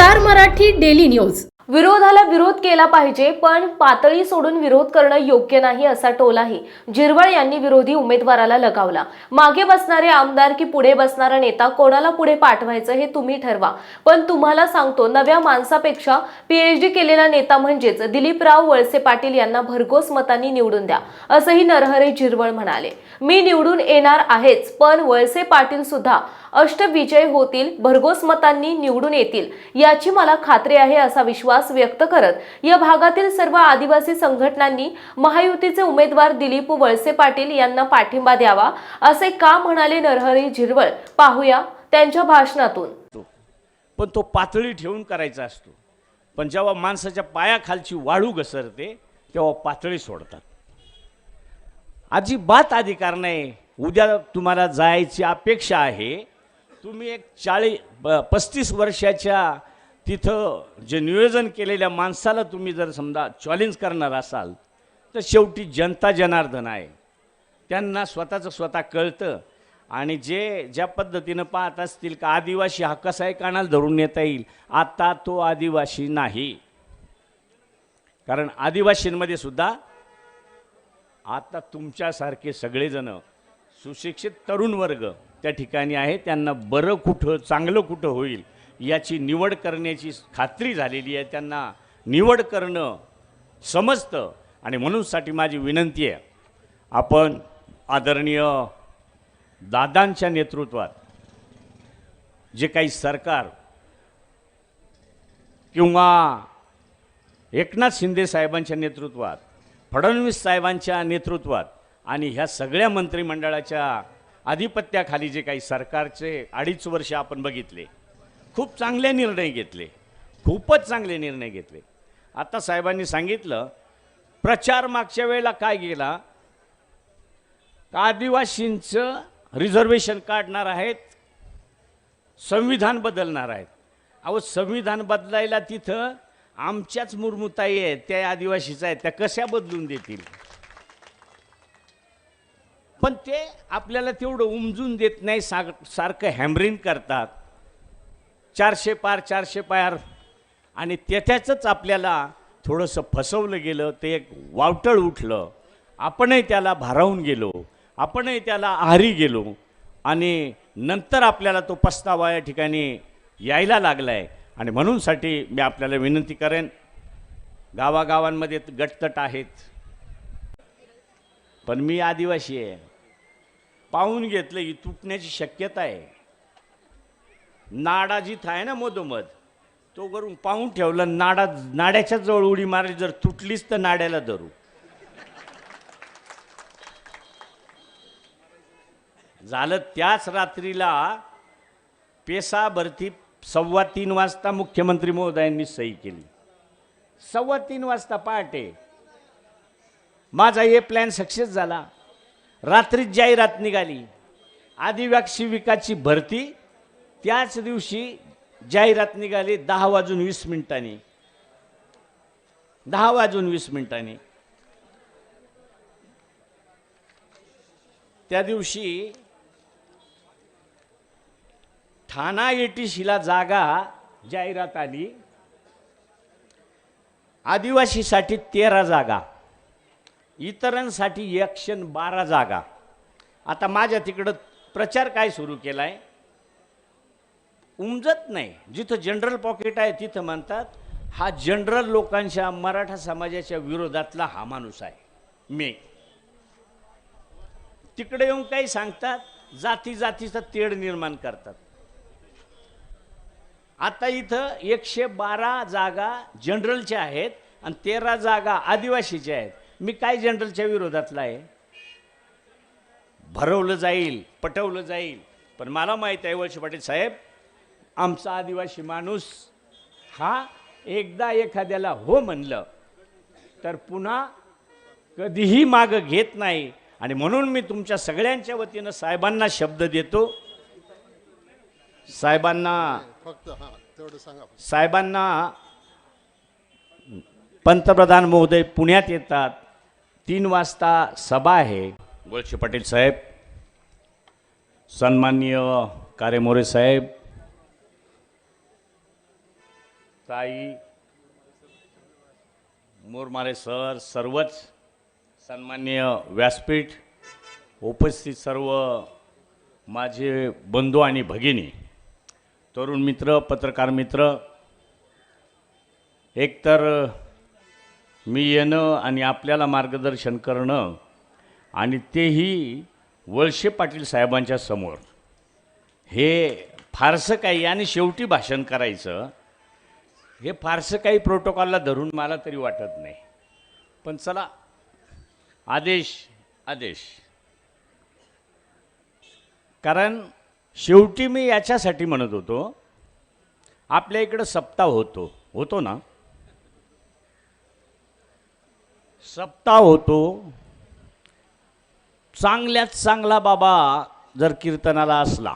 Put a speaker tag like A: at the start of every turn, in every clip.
A: Star Marathi daily news.
B: विरोधाला विरोध केला पाहिजे पण पातळी सोडून विरोध करणं योग्य नाही असा टोलाही जिरवळ यांनी विरोधी उमेदवाराला लगावला. मागे बसणारे आमदार की पुढे बसणारा नेता कोणाला पुढे पाठवायचं हे तुम्ही ठरवा. पण तुम्हाला सांगतो नव्या माणसापेक्षा पीएचडी केलेला नेता म्हणजेच दिलीपराव वळसे पाटील यांना भरघोस मतांनी निवडून द्या असंही नरहरे जिरवळ म्हणाले. मी निवडून येणार आहेच पण वळसे पाटील सुद्धा अष्टविजय होतील भरघोस मतांनी निवडून येतील याची मला खात्री आहे असा विश्वास व्यक्त करत या भागातील सर्व आदिवासी संघटनांनी महायुतीचे उमेदवार दिलीप वळसे पाटील यांना पाठिंबा द्यावा असे का म्हणाले नरहरी झिरवळ? पाहूया त्यांच्या भाषणातून.
C: पण तो पातळी ठेवून करायचा असतो. पण जेव्हा माणसाच्या पायाखालची वाळू घसरते तेव्हा पातळी सोडतात. अजिबात अधिकार नाही. उद्या तुम्हाला जायची अपेक्षा आहे. तुम्ही एक चाळीस पस्तीस वर्षाच्या तिथं जे नियोजन केलेल्या माणसाला तुम्ही जर समजा चॅलेंज करणार असाल तर शेवटी जनता जनार्दन आहे. त्यांना स्वतःचं स्वतः कळतं. आणि जे ज्या पद्धतीनं पाहत असतील का आदिवासी हा कसा आहे कानाला धरून नेता येईल आता तो आदिवासी नाही. कारण आदिवासींमध्ये सुद्धा आता तुमच्यासारखे सगळेजण सुशिक्षित तरुण वर्ग त्या ठिकाणी आहे. त्यांना बरं कुठं चांगलं कुठं होईल याची निवड करण्याची खात्री झालेली आहे. त्यांना निवड करणं समजतं. आणि म्हणूनसाठी माझी विनंती आहे आपण आदरणीय दादांच्या नेतृत्वात जे काही सरकार किंवा एकनाथ शिंदे साहेबांच्या नेतृत्वात फडणवीस साहेबांच्या नेतृत्वात आणि ह्या सगळ्या मंत्रिमंडळाच्या आधिपत्याखाली जे काही सरकारचे अडीच वर्ष आपण बघितले खूप चांगले निर्णय घेतले. खूपच चांगले निर्णय घेतले. आता साहेबांनी सांगितलं प्रचार मागच्या वेळेला काय गेला आदिवासींचं रिझर्वेशन काढणार आहेत संविधान बदलणार आहेत. अहो संविधान बदलायला तिथं आमच्याच मुरमुताई आहेत त्या आदिवासीच आहेत त्या कशा बदलून देतील? पण ते आपल्याला तेवढं उमजून देत नाही सा सारखं हॅमरिंग करतात. चारशे पार चारशे पार. आणि त्याच्याच आपल्याला थोडंसं फसवलं गेलं ते एक वावटळ उठलं. आपणही त्याला भारावून गेलो आपणही त्याला आहारी गेलो. आणि नंतर आपल्याला तो पस्तावा या ठिकाणी यायला लागला आहे आणि म्हणूनसाठी मी आपल्याला विनंती करेन गावागावांमध्ये गटतट आहेत. पण मी आदिवासी आहे. पाहून घेतलं ही तुटण्याची शक्यता आहे. नाडा जिथं आहे ना मधोमध. तो करून पाहून ठेवलं नाडा नाड्याच्या जवळ उडी मारली जर तुटलीच तर नाड्याला धरू. झालं त्याच रात्रीला पेसा भरती सव्वा तीन वाजता मुख्यमंत्री महोदयांनी सही केली. सव्वा तीन वाजता पहाटे. माझा हे प्लॅन सक्सेस झाला. रात्रीत जाहिरात निघाली. आदिवासी विकासची भरती त्याच दिवशी जाहिरात निघाली दहा वाजून वीस मिनिटांनी. दहा वाजून वीस मिनिटांनी. त्या दिवशी ठाणा एटीसीला जागा जाहिरात आली. आदिवासीसाठी तेरा जागा. इतरांसाठी एकशे बारा जागा. आता माझ्या तिकडं प्रचार काय सुरू केला आहे उमजत नाही. जिथं जनरल पॉकेट आहे तिथं म्हणतात हा जनरल लोकांच्या मराठा समाजाच्या विरोधातला हा माणूस आहे. मी. तिकडे येऊन काही सांगतात जाती जातीचा तेढ निर्माण करतात. आता इथं एकशे बारा जागा जनरलच्या आहेत आणि तेरा जागा आदिवासीच्या आहेत. मी काय जनरलच्या विरोधातला आहे? भरवलं जाईल पटवलं जाईल. पण मला माहीत आहे वळसे पाटील साहेब आमचा आदिवासी माणूस हा एकदा एखाद्याला हो म्हणलं तर पुन्हा कधीही मागं घेत नाही. आणि म्हणून मी तुमच्या सगळ्यांच्या वतीनं साहेबांना शब्द देतो. साहेबांना
D: फक्त
C: साहेबांना पंतप्रधान महोदय पुण्यात येतात. तीन वाजता सभा आहे. वळसे पाटील साहेब सन्माननीय कारेमोरे साहेब ताई मोरमारे सर सर्वच सन्मान्य व्यासपीठ उपस्थित सर्व माझे बंधू आणि भगिनी तरुण मित्र पत्रकार मित्र एकतर मी येणं आणि आपल्याला मार्गदर्शन करणं आणि तेही वळशे पाटील साहेबांच्या समोर हे फारसं काही आणि शेवटी भाषण करायचं हे फारसं काही प्रोटोकॉलला धरून मला तरी वाटत नाही. पण चला. आदेश आदेश. कारण शेवटी मी याच्यासाठी म्हणत होतो आपल्या इकडं सप्ताह होतो. होतो ना? सप्ताह होतो. चांगल्यात चांगला बाबा जर कीर्तनाला असला.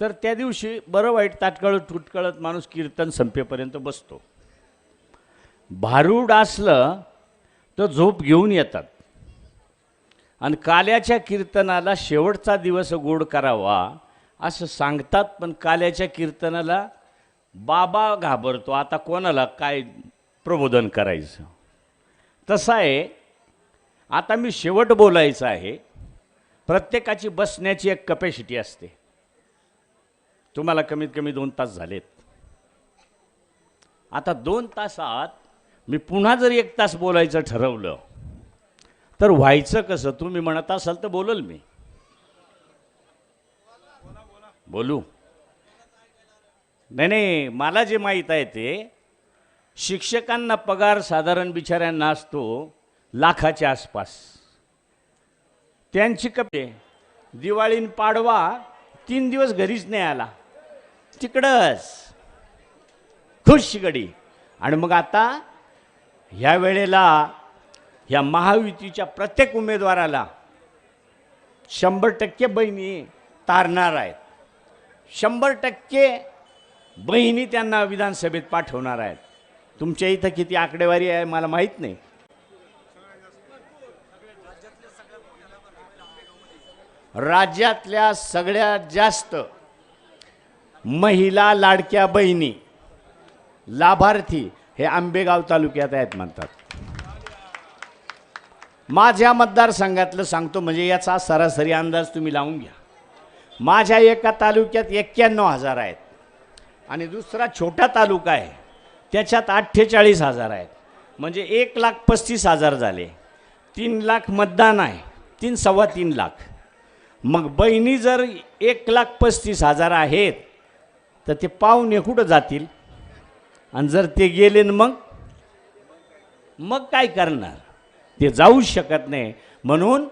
C: तर त्या दिवशी बरं वाईट ताटकळत तुटकळत माणूस कीर्तन संपेपर्यंत बसतो. भारूड असलं तर झोप घेऊन येतात. आणि काल्याच्या कीर्तनाला शेवटचा दिवस गोड करावा असं सांगतात पण काल्याच्या कीर्तनाला बाबा घाबरतो. आता कोणाला काय प्रबोधन करायचं? तसं आहे आता मी शेवट बोलायचं आहे. प्रत्येकाची बसण्याची एक कपॅसिटी असते. तुम्हाला कमीत कमी दोन तास झालेत. आता दोन तासात मी पुन्हा जर एक तास बोलायचं ठरवलं तर व्हायचं कसं? तुम्ही म्हणत असाल तर बोलल मी. बोलू. नाही नाही मला जे माहीत आहे ते शिक्षकांना पगार साधारण बिचाऱ्यांना असतो लाखाच्या आसपास. त्यांची कपडे दिवाळीन पाडवा तीन दिवस घरीच नाही आला. तिकडंच. खुश गडी. आणि मग आता ह्या वेळेला ह्या महायुतीच्या प्रत्येक उमेदवाराला शंभर टक्के बहिणी तारणार आहेत. शंभर टक्के बहिणी त्यांना विधानसभेत पाठवणार आहेत. तुमच्या इथं किती आकडेवारी आहे मला माहीत नाही. राज्यातल्या सगळ्यात जास्त महिला लाडक्या बहिणी. लाभार्थी हे आंबेगाव तालुक्यात आहेत म्हणतात. माझ्या मतदारसंघातलं सांगतो म्हणजे याचा सरासरी अंदाज तुम्ही लावून घ्या. माझ्या एका तालुक्यात एक्क्याण्णव हजार आहेत. आणि दुसरा छोटा तालुका आहे त्याच्यात अठ्ठेचाळीस हजार आहेत. म्हणजे एक लाख पस्तीस हजार झाले. तीन लाख मतदान आहे तीन सव्वा तीन लाख. मग बहिणी जर एक लाख पस्तीस हजार आहेत तर ते पाहुणे कुठं जातील? आणि जर ते गेले न मग? मग काय करणार? ते जाऊ शकत नाही. म्हणून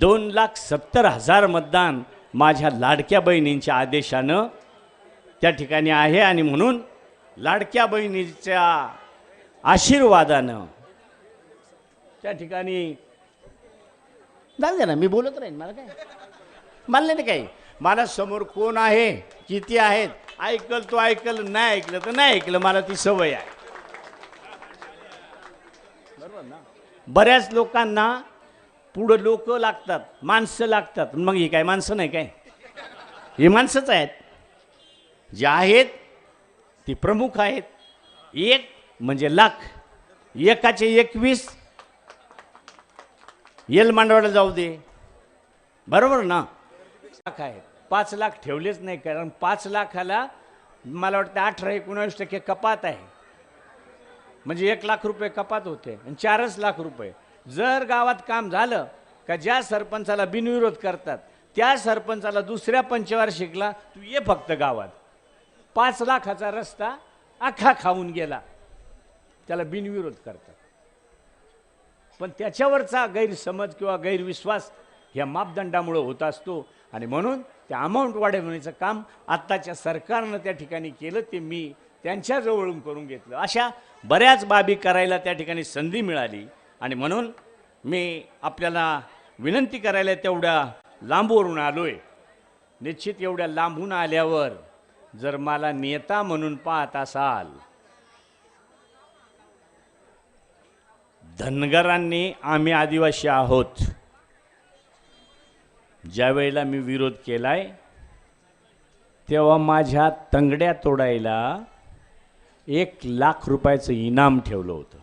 C: दोन लाख सत्तर हजार मतदान माझ्या लाडक्या बहिणींच्या आदेशानं त्या ठिकाणी आहे आणि म्हणून लाडक्या बहिणीच्या आशीर्वादानं त्या ठिकाणी जाऊ ना मी बोलत राहीन मला काय? मला नाही काही. मला समोर कोण आहे किती आहेत? ऐकल तो ऐकल नाही ऐकलं तर नाही ऐकलं. मला ती सवय आहे. बरोबर ना? बऱ्याच लोकांना पुढं लोक लागतात माणसं लागतात. मग ही काय माणसं नाही काय? हे माणसंच आहेत. जे आहेत ती प्रमुख आहेत. एक म्हणजे लाख. एकाचे एकवीस. येल मांडवाला जाऊ दे. बरोबर ना? लाख आहेत. पाच लाख ठेवलेच नाही कारण पाच लाखाला मला वाटतं अठरा एकोणावीस टक्के कपात आहे. म्हणजे एक लाख रुपये कपात होते आणि चारच लाख रुपये. जर गावात काम झालं का ज्या सरपंचाला बिनविरोध करतात त्या सरपंचाला दुसऱ्या पंचवार्षिकला तू ये फक्त गावात. पाच लाखाचा रस्ता अख्खा खाऊन गेला. त्याला बिनविरोध करतात. पण त्याच्यावरचा गैरसमज किंवा गैरविश्वास ह्या मापदंडामुळं होत असतो. आणि म्हणून त्या अमाऊंट वाढवण्याचं काम आत्ताच्या सरकारनं त्या ठिकाणी केलं ते मी त्यांच्याजवळून करून घेतलं. अशा बऱ्याच बाबी करायला त्या ठिकाणी संधी मिळाली. आणि म्हणून मी आपल्याला विनंती करायला तेवढ्या लांबवरून आलो आहे निश्चित एवढ्या लांबून आल्यावर जर मला नेता म्हणून पाहत असाल धनगरांनी आम्ही आदिवासी आहोत. ज्या वेळेला मी विरोध केलाय तेव्हा माझ्या तंगड्या तोडायला एक लाख रुपयाचं इनाम ठेवलं होतं.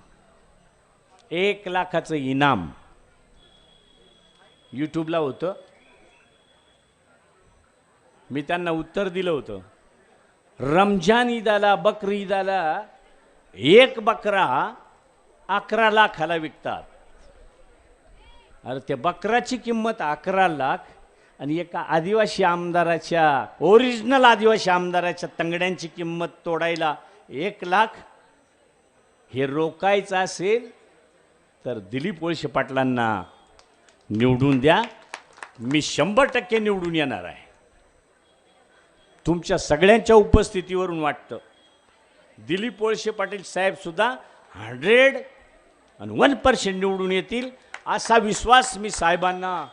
C: एक लाखाचं इनाम यूट्यूबला होतं. मी त्यांना उत्तर दिलं होतं. रमजान ईदाला बकर ईदाला एक बकरा अकरा लाखाला विकतात. अरे त्या बकराची किंमत अकरा लाख आणि एका आदिवासी आमदाराच्या ओरिजिनल आदिवासी आमदाराच्या तंगड्यांची किंमत तोडायला एक लाख. हे रोकायचं असेल तर दिलीप वळसे पाटलांना निवडून द्या. मी शंभर टक्के निवडून येणार आहे. तुमच्या सगळ्यांच्या उपस्थितीवरून वाटतं. दिलीप वळसे पाटील साहेबसुद्धा हंड्रेड आणि वन पर्सेंट निवडून येतील. असा विश्वास मी साहेबांना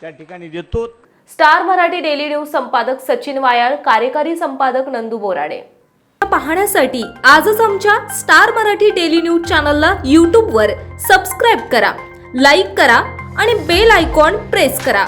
C: त्या ठिकाणी देतो.
B: स्टार मराठी डेली न्यूज संपादक सचिन वायाळ कार्यकारी संपादक नंदू बोराडे.
A: पाहण्यासाठी आजच आमच्या स्टार मराठी डेली न्यूज चॅनलला यूट्यूबवर सबस्क्राईब करा लाईक करा आणि बेल आयकॉन प्रेस करा.